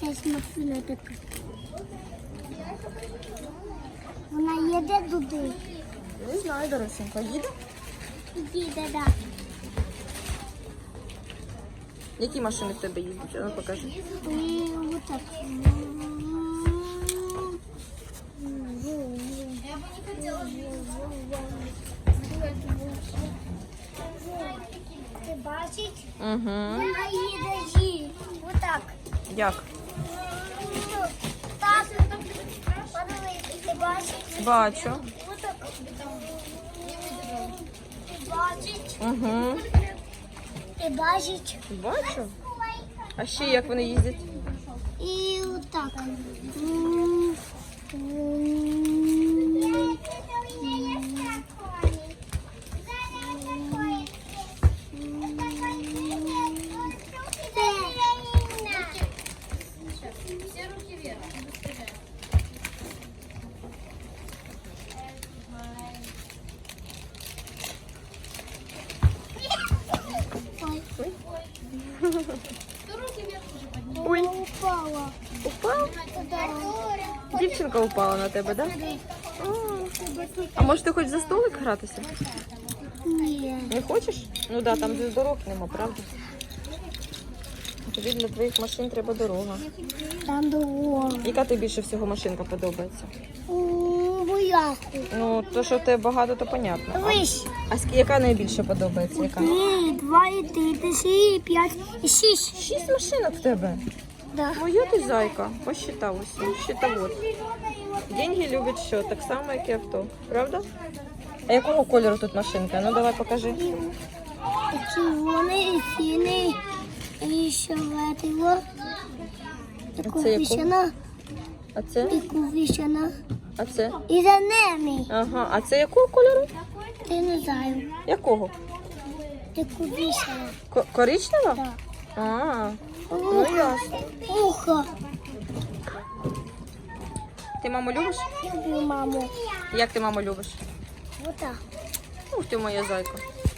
Така. Вона їде туди. Не знаю, доросенька. Їде? Їде, да. Які машини в тебе їздять? Ну, покажи. Отак. Ти бачиш? Угу. Вона їде жі. Отак. Як? Так. Ти бачиш? Бачу. Ти бачиш? Угу. Ти бачиш? Бачу. А ще як вони їздять? І отак. Ой, Упала. упав? Да. Дівчинка упала на тебе, так? Да? А може ти хочеш за столик гратися? Ні. Не хочеш? Ну так, да, там же дорог нема, правда? Тобі для твоїх машин треба дорога. Там дорога. Яка тобі більше всього машинка подобається? У вояку. Ну, то, що в тебе багато, то понятно. А, а ск- яка найбільше подобається? Яка? Три, два, і три, і п'ять, і шість. Шість машинок в тебе. Да. Моя ти зайка, посчитав усі. Щитовод. Деньги люблять що? Так само, як і авто. Правда? А якого кольору тут машинка? Ну давай покажи. Червоний, і синій, і фіолетово. Це кувішана, А це? і кувішана, А це? і за ними. Ага, а це якого кольору? Я не знаю. Якого? Коричневого? кувішана. Ко- коричнева? Да. А, ну Ухо. ясно. Ухо. Ти маму любиш? Люблю маму. Як ти маму любиш? Отак. так. Ух ти моя зайка.